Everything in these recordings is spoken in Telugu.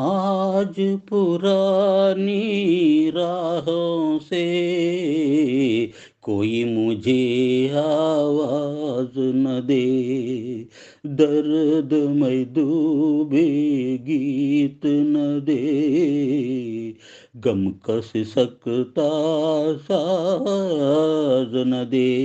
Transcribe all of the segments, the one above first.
आज पुरानी राहों से कोई मुझे आवाज़ न दे। दर्द में डूबे गीत न दे। गम कस सकता साज न दे।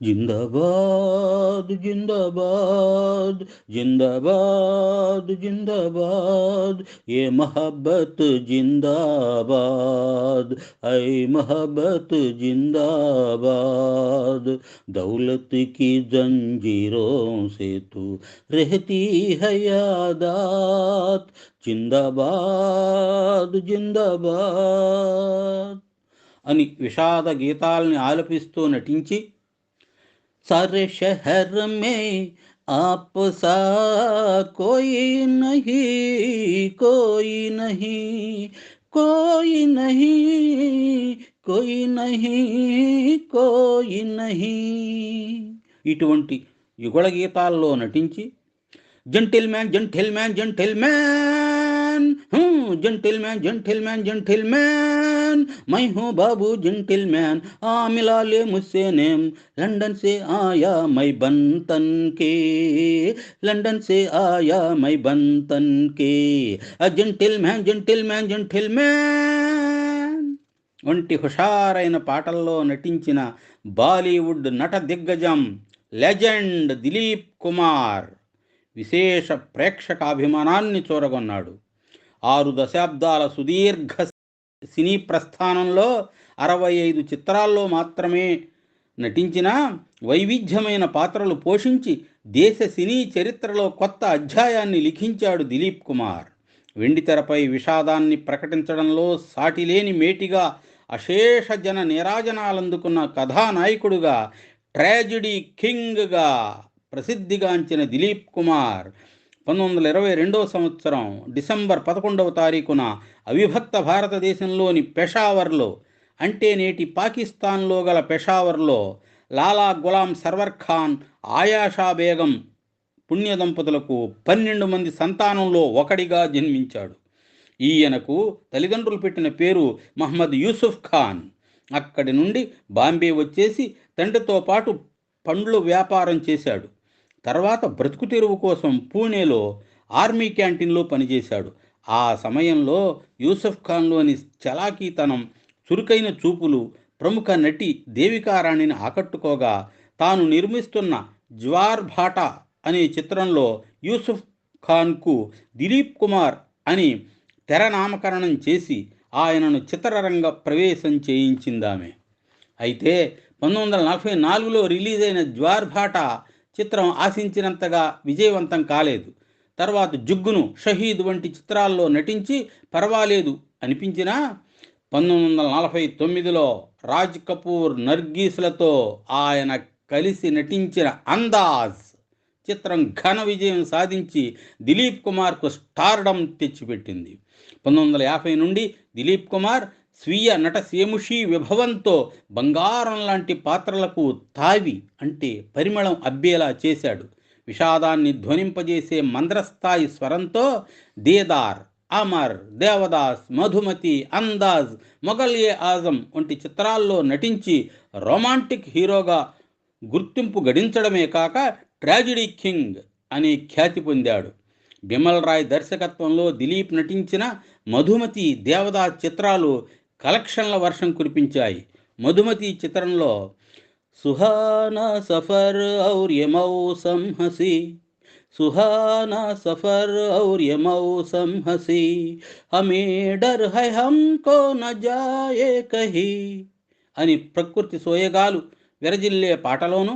जिंदाबाद जिंदाबाद जिंदाबाद जिंदाबाद ये मोहब्बत जिंदाबाद ऐ मोहब्बत जिंदाबाद दौलत की जंजीरों से तू रहती है यादात जिंदाबाद जिंदाबाद అని విషాద గీతాల్ని ఆలపిస్తూ నటించి सारे शहर में आप सा कोई नहीं कोई नहीं कोई नहीं कोई नहीं कोई नहीं ఇటువంటి యుగళ గీతాల్లో నటించి gentleman gentleman gentleman gentleman gentleman gentleman मैं हूँ बाबू जंटिल मैन आ मिला ले मुझसे नेम लंदन से आया मैं बंतन के लंदन से आया मैं बंतन के gentleman gentleman gentleman వంటి హుషారైన పాటల్లో నటించిన బాలీవుడ్ నట దిగ్గజం లెజెండ్ దిలీప్ కుమార్ విశేష ప్రేక్షకాభిమానాన్ని చూరగొన్నాడు ఆరు దశాబ్దాల సుదీర్ఘ సినీ ప్రస్థానంలో అరవై ఐదు చిత్రాల్లో మాత్రమే నటించిన వైవిధ్యమైన పాత్రలు పోషించి దేశ సినీ చరిత్రలో కొత్త అధ్యాయాన్ని లిఖించాడు దిలీప్ కుమార్. వెండితెరపై విషాదాన్ని ప్రకటించడంలో సాటిలేని మేటిగా అశేష జన నిరాజనాలందుకున్న కథానాయకుడుగా ట్రాజిడీ కింగ్గా ప్రసిద్ధిగాంచిన దిలీప్ కుమార్ పంతొమ్మిది వందల ఇరవై రెండవ సంవత్సరం డిసెంబర్ పదకొండవ తారీఖున అవిభక్త భారతదేశంలోని పెషావర్లో అంటే నేటి పాకిస్తాన్లో గల పెషావర్లో లాలా గులాం సర్వర్ ఖాన్ ఆయాషా బేగం పుణ్య దంపతులకు పన్నెండు మంది సంతానంలో ఒకడిగా జన్మించాడు. ఈయనకు తల్లిదండ్రులు పెట్టిన పేరు మహమ్మద్ యూసుఫ్ ఖాన్. అక్కడి నుండి బాంబే వచ్చేసి తండ్రితో పాటు పండ్లు వ్యాపారం చేశాడు. తర్వాత బ్రతుకు తెరువు కోసం పూణేలో ఆర్మీ క్యాంటీన్లో పనిచేశాడు. ఆ సమయంలో యూసఫ్ ఖాన్లోని చలాకీతనం చురుకైన చూపులు ప్రముఖ నటి దేవికారాణిని ఆకట్టుకోగా తాను నిర్మిస్తున్న జ్వార్ భాటా అనే చిత్రంలో యూసుఫ్ ఖాన్కు దిలీప్ కుమార్ అని తెర నామకరణం చేసి ఆయనను చిత్రరంగ ప్రవేశం చేయించిందామె. అయితే పంతొమ్మిది వందల నలభై నాలుగులో రిలీజ్ అయిన జ్వార్ భాటా చిత్రం ఆశించినంతగా విజయవంతం కాలేదు. తర్వాత జుగ్గును షహీద్ వంటి చిత్రాల్లో నటించి పర్వాలేదు అనిపించినా పంతొమ్మిది వందల నలభై తొమ్మిదిలో రాజ్ కపూర్ నర్గీస్లతో ఆయన కలిసి నటించిన అందాజ్ చిత్రం ఘన విజయం సాధించి దిలీప్ కుమార్కు స్టార్డం తెచ్చిపెట్టింది. పంతొమ్మిది వందల యాభై నుండి దిలీప్ కుమార్ స్వీయ నట సేముషీ విభవంతో బంగారం లాంటి పాత్రలకు తావి అంటే పరిమళం అబ్బేలా చేశాడు. విషాదాన్ని ధ్వనింపజేసే మంద్రస్థాయి స్వరంతో దేదార్ అమర్ దేవదాస్ మధుమతి అందాజ్ మొఘల్ ఏ ఆజం వంటి చిత్రాల్లో నటించి రొమాంటిక్ హీరోగా గుర్తింపు గడించడమే కాక ట్రాజిడీ కింగ్ అనే ఖ్యాతి పొందాడు. బిమల్ రాయ్ దర్శకత్వంలో దిలీప్ నటించిన మధుమతి దేవదాస్ చిత్రాలు కలెక్షన్ల వర్షం కురిపించాయి మధుమతి చిత్రంలో సుహానా సఫర్ ఔర్ ये मौसम हंसी सुहाना सफर और ये मौसम हंसी हमें डर है हमको न जाए कही అని ప్రకృతి సోయగాలు విరజిల్లే పాటలోను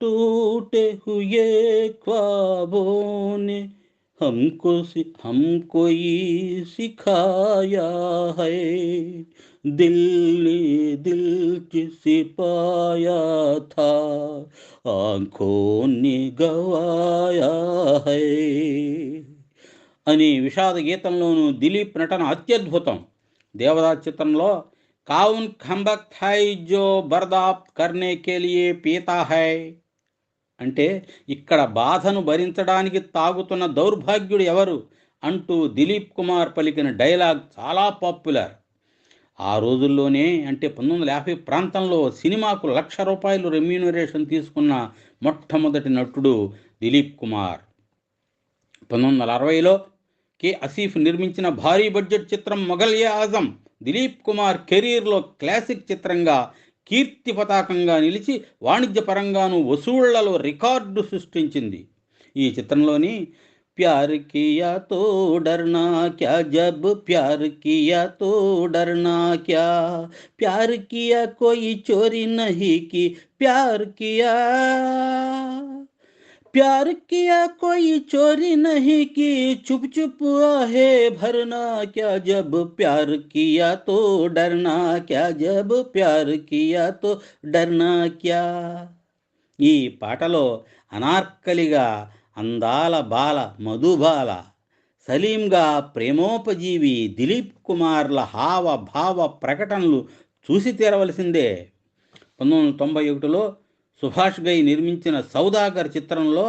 टूटे हुए ख्वाबों ने हमको सि- हमको ये सिखाया है दिल ने दिल जिसे पाया था आंखों ने गवाया है అని విషాద గీతంలోను దిలీప్ నటన అత్యద్భుతం దేవదాస్ చిత్రంలో కావున్ ఖంబక్ థై జో బర్దాప్ కర్నే కే లియే పీతా హై అంటే ఇక్కడ బాధను భరించడానికి తాగుతున్న దౌర్భాగ్యుడు ఎవరు అంటూ దిలీప్ కుమార్ పలికిన డైలాగ్ చాలా పాపులర్. ఆ రోజుల్లోనే అంటే పంతొమ్మిది వందల యాభై ప్రాంతంలో సినిమాకు లక్ష రూపాయలు రెమ్యూనరేషన్ తీసుకున్న మొట్టమొదటి నటుడు దిలీప్ కుమార్. పంతొమ్మిది వందల అరవైలో కె అసీఫ్ నిర్మించిన భారీ బడ్జెట్ చిత్రం మొఘల్ ఏ ఆజం దిలీప్ కుమార్ కెరీర్లో క్లాసిక్ చిత్రంగా కీర్తి పతాకంగా నిలిచి వాణిజ్యపరంగాను వసూళ్ళలో రికార్డు సృష్టించింది. ఈ చిత్రంలోని ప్యార్ కియా తో డర్నా క్యా జబ్ ప్యార్ కియా తో డర్నా క్యా ప్యార్ కియా కోయి చోరీ నహీ కి ప్యార్ కియా. प्यार किया कोई चोरी नहीं की चुप चुप आहे भरना क्या जब प्यार किया तो डरना क्या जब प्यार किया तो डरना क्या ఈ పాటలో అనార్కలిగా అందాల బాల మధుబాల సలీంగా ప్రేమోపజీవి దిలీప్ కుమార్ల హావ భావ ప్రకటనలు చూసి తీరవలసిందే పంతొమ్మిది వందల తొంభై ఒకటిలో సుభాష్ గై నిర్మించిన సౌదాగర్ చిత్రంలో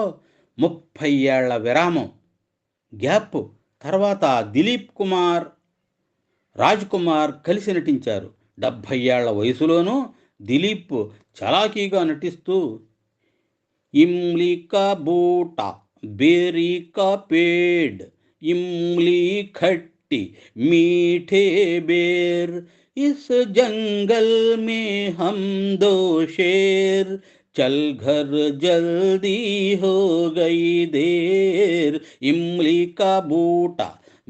ముప్పై ఏళ్ల విరామం గ్యాప్ తర్వాత దిలీప్ కుమార్ రాజ్ కుమార్ కలిసి నటించారు డెబ్భై ఏళ్ల వయసులోనూ దిలీప్ చలాకీగా నటిస్తూ इमली का बूटा बेरी का पेड़ इमली खट्टी मीठे बेर इस जंगल में हम दो शेर चल घर जल्दी हो गई देर। ఇమ్లీ का बूटा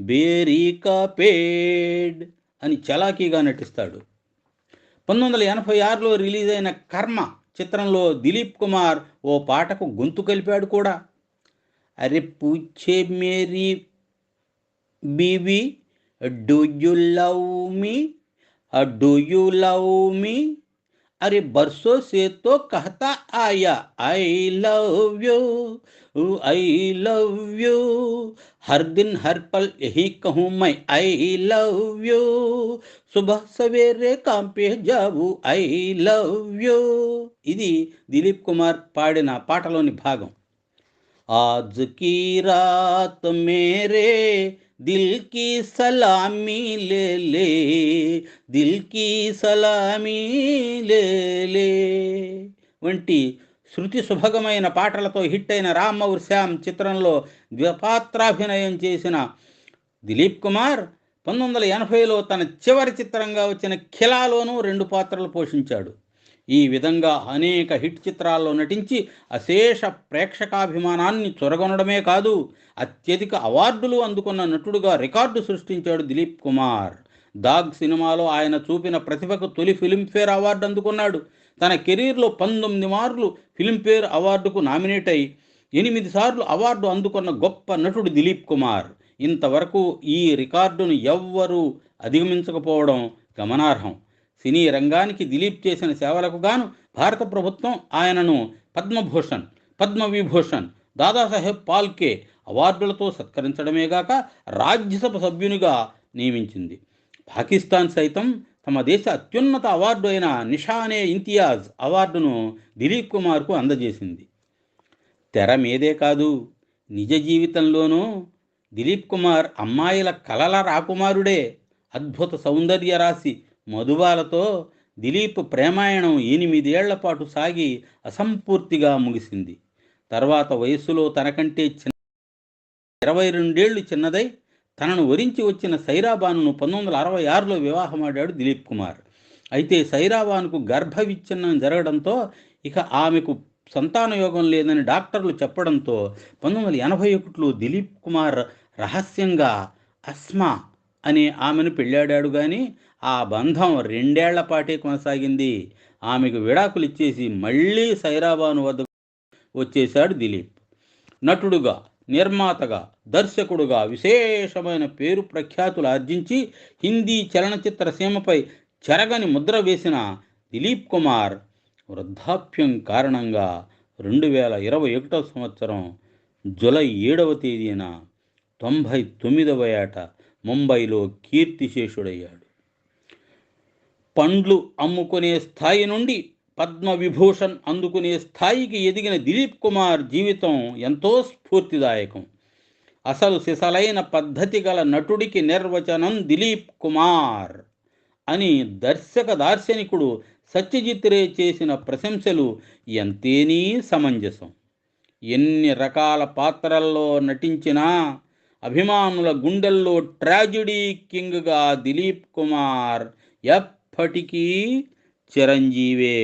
बेरी का పేడ్ అని చలాకీగా నటిస్తాడు పంతొమ్మిది వందల ఎనభై ఆరులో రిలీజ్ అయిన కర్మ చిత్రంలో దిలీప్ కుమార్ ఓ పాటకు గొంతు కలిపాడు కూడా అరే పూచే మేరీ BB do you love me do you love me अरे बरसों से तो कहता आया I love you I love you हर दिन हर पल यही कहूँ मैं आई लव यू सुबह सवेरे काम पे जाऊ ఐ లవ్ యూ ఇది దిలీప్ కుమార్ పాడిన పాటలోని భాగం आज की रात मेरे दिल की सलामी ले ले दिल की సలామీ లే లే వంటి శృతి సుభగమైన పాటలతో హిట్ అయిన రామ్ ఔర్ శ్యామ్ చిత్రంలో ద్విపాత్రాభినయం చేసిన దిలీప్ కుమార్ పంతొమ్మిది వందల ఎనభైలో తన చివరి చిత్రంగా వచ్చిన ఖిలాలోనూ రెండు పాత్రలు పోషించాడు ఈ విధంగా అనేక హిట్ చిత్రాల్లో నటించి అశేష ప్రేక్షకాభిమానాన్ని చొరగొనడమే కాదు అత్యధిక అవార్డులు అందుకున్న నటుడుగా రికార్డు సృష్టించాడు దిలీప్ కుమార్. దాగ్ సినిమాలో ఆయన చూపిన ప్రతిభకు తొలి ఫిలింఫేర్ అవార్డు అందుకున్నాడు. తన కెరీర్లో పంతొమ్మిది మార్లు ఫిలింఫేర్ అవార్డుకు నామినేట్ అయి ఎనిమిది సార్లు అవార్డు అందుకున్న గొప్ప నటుడు దిలీప్ కుమార్. ఇంతవరకు ఈ రికార్డును ఎవ్వరూ అధిగమించకపోవడం గమనార్హం. సినీ రంగానికి దిలీప్ చేసిన సేవలకు గాను భారత ప్రభుత్వం ఆయనను పద్మభూషణ్ పద్మవిభూషణ్ దాదాసాహెబ్ పాల్కే అవార్డులతో సత్కరించడమే గాక రాజ్యసభ సభ్యునిగా నియమించింది. పాకిస్తాన్ సైతం తమ దేశ అత్యున్నత అవార్డు అయిన నిషానే ఇంతియాజ్ అవార్డును దిలీప్ కుమార్కు అందజేసింది. తెర మీదే కాదు నిజ జీవితంలోనూ దిలీప్ కుమార్ అమ్మాయిల కలల రాకుమారుడే అద్భుత సౌందర్య రాశి మధుబాలతో దిలీప్ ప్రేమాయణం ఎనిమిదేళ్ళ పాటు సాగి అసంపూర్తిగా ముగిసింది. తర్వాత వయస్సులో తనకంటే చిన్న ఇరవై రెండేళ్ళు చిన్నదై తనను వరించి వచ్చిన సైరాబానును పంతొమ్మిది వందల అరవై ఆరులో వివాహమాడాడు దిలీప్ కుమార్. అయితే సైరాబానుకు గర్భ విచ్ఛిన్నం జరగడంతో ఇక ఆమెకు సంతానయోగం లేదని డాక్టర్లు చెప్పడంతో పంతొమ్మిది వందల ఎనభై ఒకటిలో దిలీప్ కుమార్ రహస్యంగా అస్మా అనే ఆమెను పెళ్ళాడాడు కానీ ఆ బంధం రెండేళ్ళ పాటే కొనసాగింది. ఆమెకు విడాకులు ఇచ్చేసి మళ్ళీ సైరాబాను వద్ద వచ్చేశాడు దిలీప్. నటుడుగా నిర్మాతగా దర్శకుడుగా విశేషమైన పేరు ప్రఖ్యాతులు ఆర్జించి హిందీ చలనచిత్ర సీమపై చెరగని ముద్ర వేసిన దిలీప్ కుమార్ వృద్ధాప్యం కారణంగా రెండు వేల ఇరవై ఒకటో సంవత్సరం జులై ఏడవ తేదీన తొంభై తొమ్మిదవ ఏట ముంబైలో కీర్తిశేషుడయ్యాడు. పండ్లు అమ్ముకునే స్థాయి నుండి పద్మవిభూషణ్ అందుకునే స్థాయికి ఎదిగిన దిలీప్ కుమార్ జీవితం ఎంతో స్ఫూర్తిదాయకం. అసలు సిసలైన పద్ధతి గల నటుడికి నిర్వచనం దిలీప్ కుమార్ అని దర్శక దార్శనికుడు సత్యజిత్ రే చేసిన ప్రశంసలు ఎంతేనీ సమంజసం. ఎన్ని రకాల పాత్రల్లో నటించినా అభిమానుల గుండెల్లో ట్రాజిడీ కింగ్గా దిలీప్ కుమార్ ఎప్పటికీ చిరంజీవే.